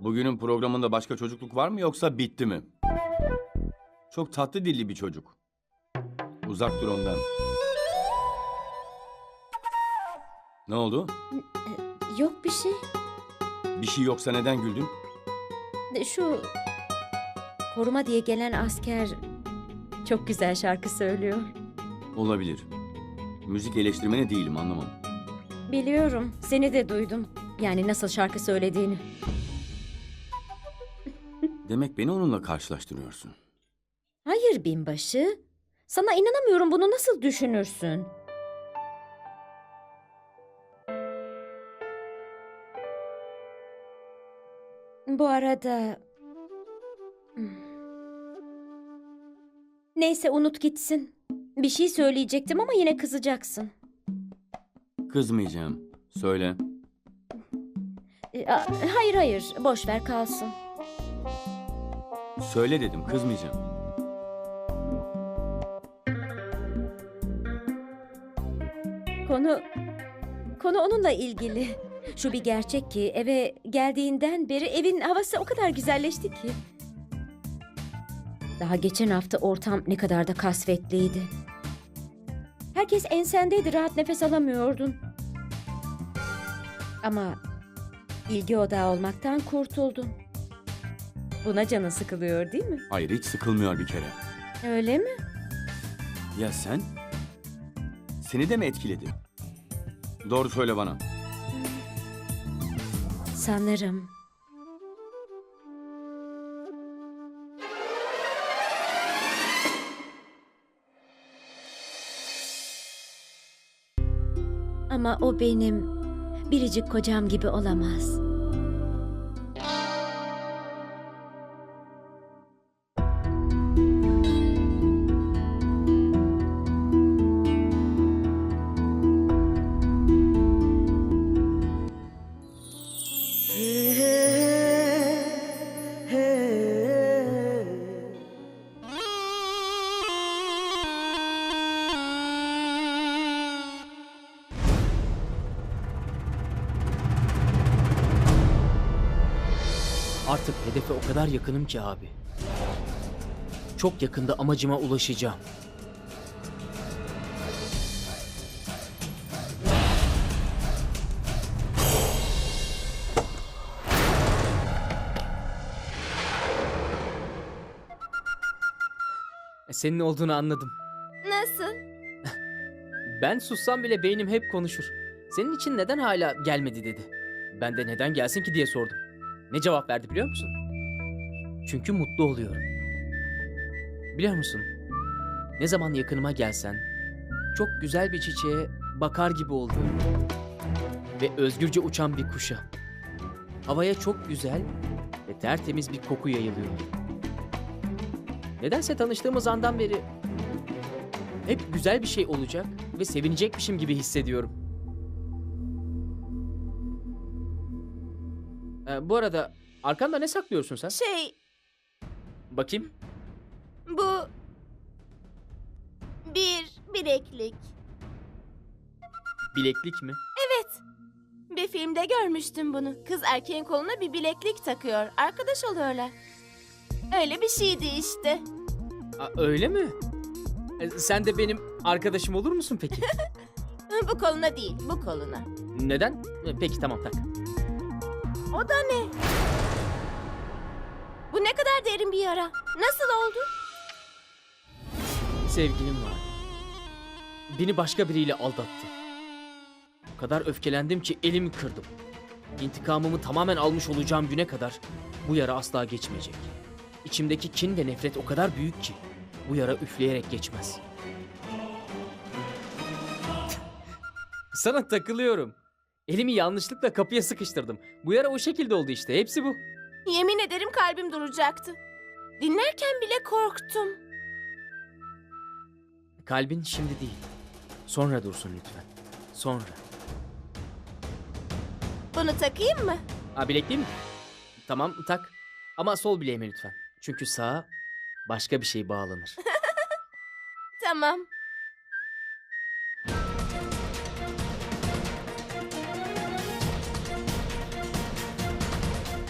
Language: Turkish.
Bugünün programında başka çocukluk var mı yoksa bitti mi? Çok tatlı dilli bir çocuk. Uzak dur ondan. Ne oldu? Yok bir şey. Bir şey yoksa neden güldün? Şu koruma diye gelen asker çok güzel şarkı söylüyor. Olabilir. Müzik eleştirmeni değilim anlamam. Biliyorum. Seni de duydum. Yani nasıl şarkı söylediğini. Demek beni onunla karşılaştırıyorsun. Hayır binbaşı. Sana inanamıyorum bunu nasıl düşünürsün? Bu arada... Hmm. Neyse unut gitsin. Bir şey söyleyecektim ama yine kızacaksın. Kızmayacağım. Söyle. E, a- Hayır hayır boş ver kalsın. Söyle dedim kızmayacağım. Konu konu onunla ilgili. Şu bir gerçek ki eve geldiğinden beri evin havası o kadar güzelleşti ki. Daha geçen hafta ortam ne kadar da kasvetliydi. Herkes ensendeydi, rahat nefes alamıyordun. Ama ilgi odağı olmaktan kurtuldun. Buna canın sıkılıyor değil mi? Hayır hiç sıkılmıyor bir kere. Öyle mi? Ya sen? Seni de mi etkiledi? Doğru söyle bana. Sanırım. Ama o benim biricik kocam gibi olamaz. Artık hedefe o kadar yakınım ki abi. Çok yakında amacıma ulaşacağım. E, Senin olduğunu anladım. Nasıl? Ben sussam bile beynim hep konuşur. Senin için neden hala gelmedi dedi. Ben de neden gelsin ki diye sordum. Ne cevap verdi biliyor musun? Çünkü mutlu oluyorum. Biliyor musun? Ne zaman yakınıma gelsen çok güzel bir çiçeğe bakar gibi olduğum ve özgürce uçan bir kuşa. Havaya çok güzel ve tertemiz bir koku yayılıyor. Nedense tanıştığımız andan beri hep güzel bir şey olacak ve sevinecekmişim gibi hissediyorum. Ee, bu arada arkanda ne saklıyorsun sen? Şey, Bakayım. bu bir bileklik. Bileklik mi? Bir filmde görmüştüm bunu. Kız erkeğin koluna bir bileklik takıyor. Arkadaş oluyorlar. Öyle bir şeydi işte. Aa, öyle mi? Ee, sen de benim arkadaşım olur musun peki? Bu koluna değil, bu koluna. Neden? Ee, Peki tamam tak. O da ne? Bu ne kadar derin bir yara. Nasıl oldu? Sevgilim var. Beni başka biriyle aldattı. O kadar öfkelendim ki elimi kırdım. İntikamımı tamamen almış olacağım güne kadar bu yara asla geçmeyecek. İçimdeki kin ve nefret o kadar büyük ki bu yara üfleyerek geçmez. Sana takılıyorum. Elimi yanlışlıkla kapıya sıkıştırdım. Bu yara o şekilde oldu işte. Hepsi bu. Yemin ederim kalbim duracaktı. Dinlerken bile korktum. Kalbin şimdi değil. Sonra dursun lütfen. Sonra. Bunu takayım mı? Ha bilekliği mi? Tamam tak. Ama sol bileğime lütfen. Çünkü sağa başka bir şey bağlanır. Tamam.